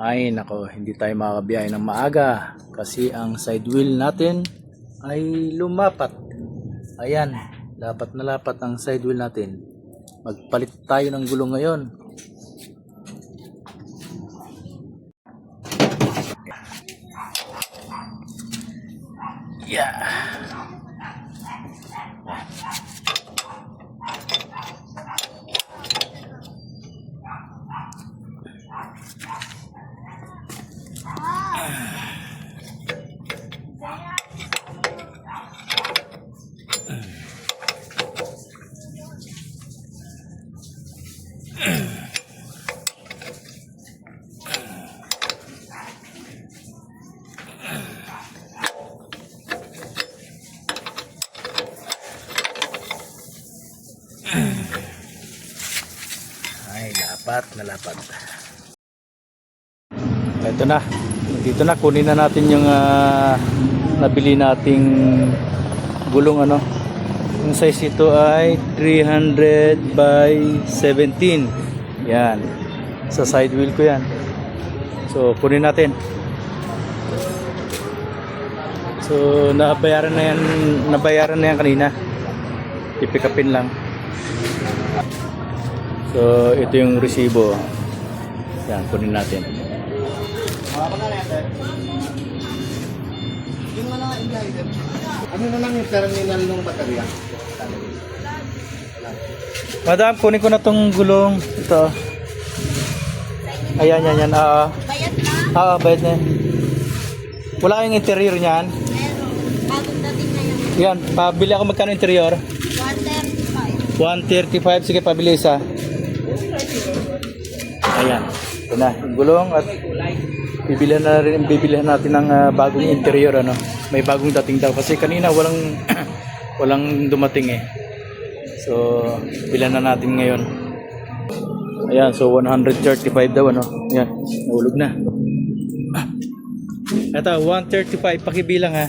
Ay nako, hindi tayo makakabiyahe ng maaga kasi ang side wheel natin ay lumapat. Ayan, lapat na lapat ang side wheel natin. Magpalit tayo ng gulong ngayon. Yeah. Ay, lapat na lapat. Ito na. Dito na kunin na natin yung ah, nabili nating gulong ano. Yung size ito ay 300 by 17. Yan. Sa side wheel ko yan. So, kunin natin. So, nabayaran na yan, nabayaran na yan kanina. Pipick upin lang. So, ito yung resibo. Yan, kunin natin. Ano na lang yung terminal ng baterya? Madam, kunin ko na tong gulong. Ito. Ayan, yan, yan. Oo. Bayad na. Oo, bayad na yan. Wala kayong interior niyan. Meron. Bagong dating na yun. Yan, pabili ako magkano interior? 135. 135. Sige, pabili isa. Ayan. Ito na, gulong at bibilihan na rin, bibilihan natin ng ah, bagong interior ano. May bagong dating daw kasi kanina walang walang dumating eh. So, bilan na natin ngayon. Ayan, so 135 daw ano. Ayan, nahulog na. Ah. Ito, 135 pakibilang ha.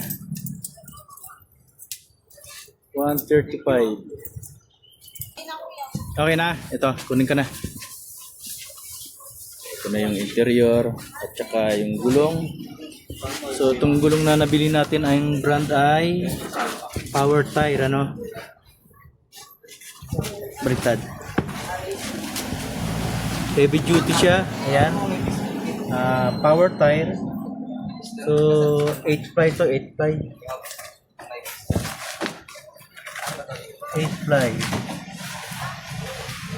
135. Okay na, ito, kunin ka na. Ito na yung interior at saka yung gulong. So itong gulong na nabili natin ay brand ay Power Tire ano. Baliktad. Heavy duty siya. Ayan. Ah, power tire. So 8 ply to 8 ply. 8 ply.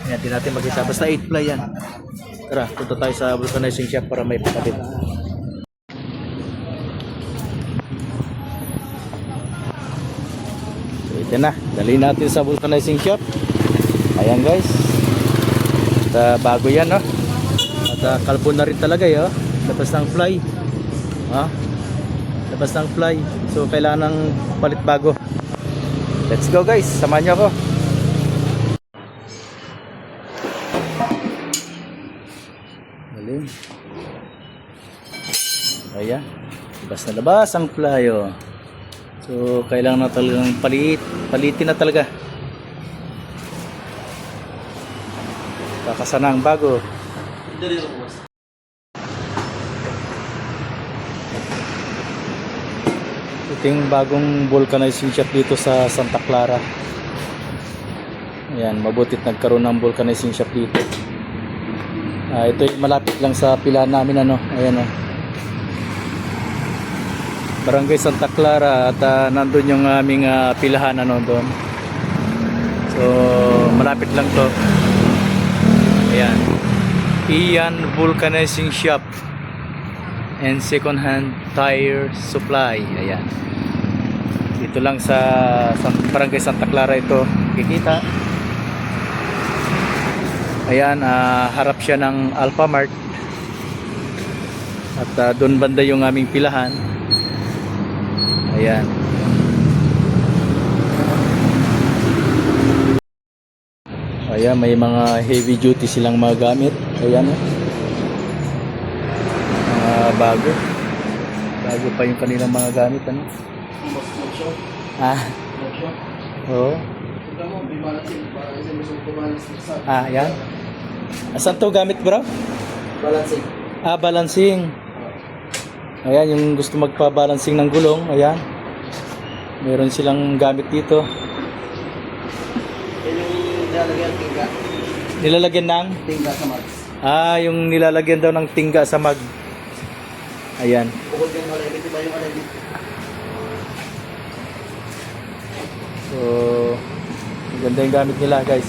Ayan, di natin makita. Basta 8 ply yan. Tara, punta tayo sa vulcanizing shop para may pakabit. So, ito na. Dali natin sa vulcanizing shop. Ayan guys. At ah, bago yan, no? At uh, kalbo na rin talaga, yo. Labas ng fly. Ha? Labas ng fly. So, kailangan ng palit bago. Let's go guys. Samahan niyo ako. Galing. Ayan. Labas na labas ang oh. So, kailangan na talagang palit. Palitin na talaga. Kakasana ang bago. Ito yung bagong vulcanizing shop dito sa Santa Clara. Ayan, mabutit nagkaroon ng vulcanizing shop dito. Ah, ito yung malapit lang sa pilahan namin ano. Ayan oh. Barangay Santa Clara at ah, nandun yung aming ah, pilahan ano doon. So, malapit lang to. Ayan. Ian Vulcanizing Shop and second hand tire supply. Ayan. Dito lang sa, sa Barangay Santa Clara ito. Kikita. Ayan, ah, harap siya ng Alpha Mart. At ah, doon banda yung aming pilahan. Ayan. Ayan, may mga heavy duty silang mga gamit. Ayan, oh. Mga bago. Bago pa yung kanilang mga gamit, ano? Ah, oo. Ah, yan. Asan to gamit, bro? Balancing. Ah, balancing. Ayan, yung gusto magpa-balancing ng gulong, ayan. Meron silang gamit dito. Yan yung nilalagyan ng tingga. Nilalagyan ng Tingga sa mag. Ah, yung nilalagyan daw ng tingga sa mag. Ayan. Bukod yung alay. Ito ba yung alay dito? So, ganda yung gamit nila, guys.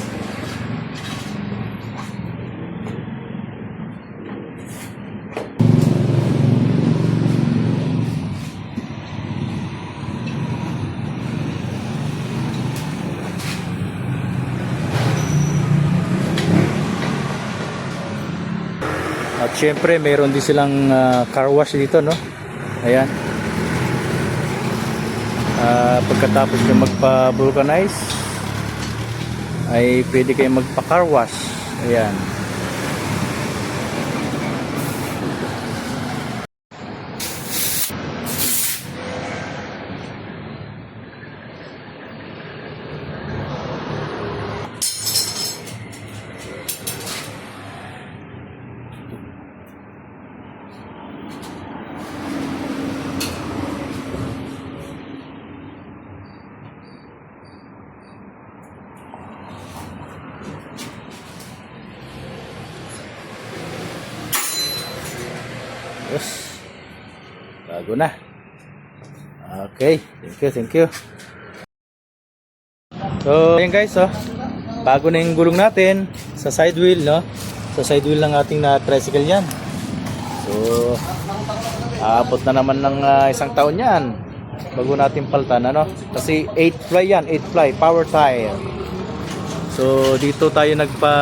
At syempre, mayroon din silang ah, car wash dito, no? Ayan. Ah, pagkatapos nyo magpa-vulcanize, ay pwede kayong magpa-car wash. Ayan. Bago na. Okay. Thank you, thank you. So, ayan guys, oh. Bago na yung gulong natin sa side wheel, no? Sa side wheel ng ating na tricycle yan. So, aabot na naman ng ah, isang taon yan. Bago natin paltan, ano? Kasi 8 fly yan, 8 fly, power tire. So, dito tayo nagpa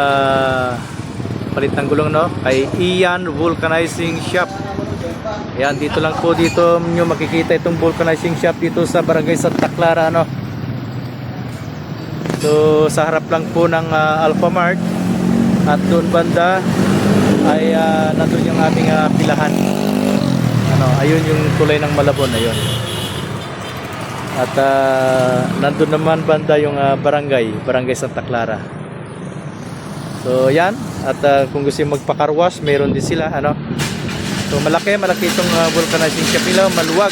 palit ng gulong, no? Kay Ian Vulcanizing Shop. Ayan, dito lang po dito nyo makikita itong vulcanizing shop dito sa Barangay Santa Clara, ano. So, sa harap lang po ng ah, Alpha Mart at doon banda ay ah, nandun yung ating ah, pilahan. Ano, ayun yung tulay ng Malabon, ayun. At ah, nandun naman banda yung ah, barangay, Barangay Santa Clara. So, yan. At ah, kung gusto wash, meron din sila, ano. So malaki, malaki itong uh, vulcanizing nila, maluwag.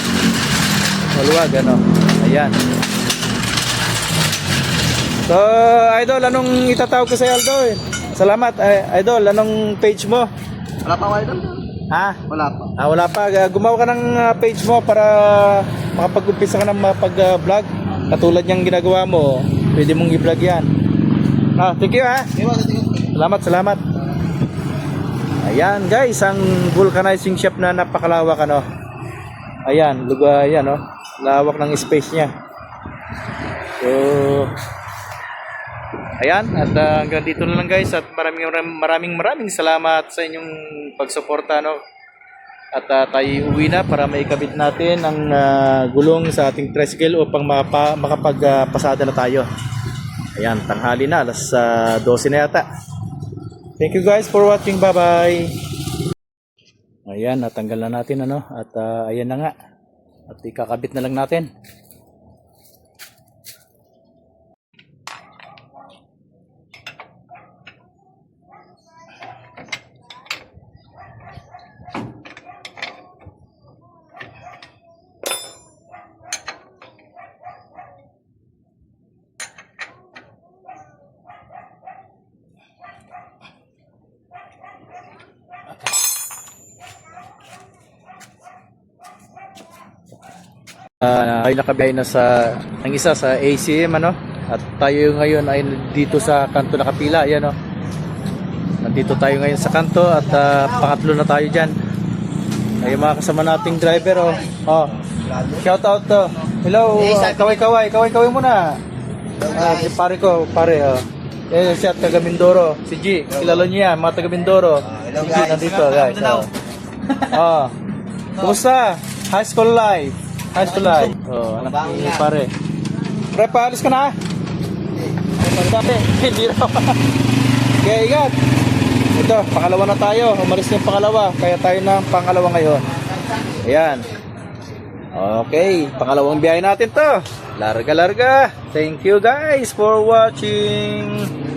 Maluwag, ano. Ayan. So, idol, anong itatawag ko sa Aldo eh? Salamat, eh, idol, anong page mo? Wala pa wider? Ha? Wala pa. Ah, wala pa. Ah, Gumawa ka ng ah, page mo para makapag-umpisa ka ng mapag-vlog. Katulad niyang ginagawa mo, pwede mong i-vlog yan. Ah, thank you ha. Salamat, salamat. Ayan guys, ang vulcanizing shop na napakalawak ano. Ayan, lugar yan oh. Lawak ng space niya. So Ayan, at uh, hanggang dito na lang guys at maraming maraming maraming salamat sa inyong pagsuporta no. At uh, tayo uwi na para maikabit natin ang uh, gulong sa ating tricycle upang mapa, makapagpasada na tayo. Ayan, tanghali na, alas uh, 12 na yata. Thank you guys for watching. Bye-bye. Ayan, natanggal na natin ano at ah, ayan na nga. At ikakabit na lang natin. Ah, ay nakabiyay na sa ang isa sa ACM ano at tayo ngayon ay dito sa kanto na kapila ayan oh. Nandito tayo ngayon sa kanto at ah, pangatlo na tayo diyan. Ay mga kasama nating driver oh. Oh. Shout out to. Hello, ah, kaway-kaway, kaway-kaway muna. Ah, si pare ko, pare oh. Eh, siya taga Mindoro. Si G, kilala niyo yan, mga taga Mindoro. Si G nandito, guys. Oh. oh. Kumusta? High school life. School life. Oh, anak ni pare. Pre, paalis ka na. Sabi, hindi raw. Kaya ingat. Ito, pangalawa na tayo. Umalis na yung pangalawa. Kaya tayo na ang pangalawa ngayon. Ayan. Okay, pangalawang biyahe natin to. Larga-larga. Thank you guys for watching.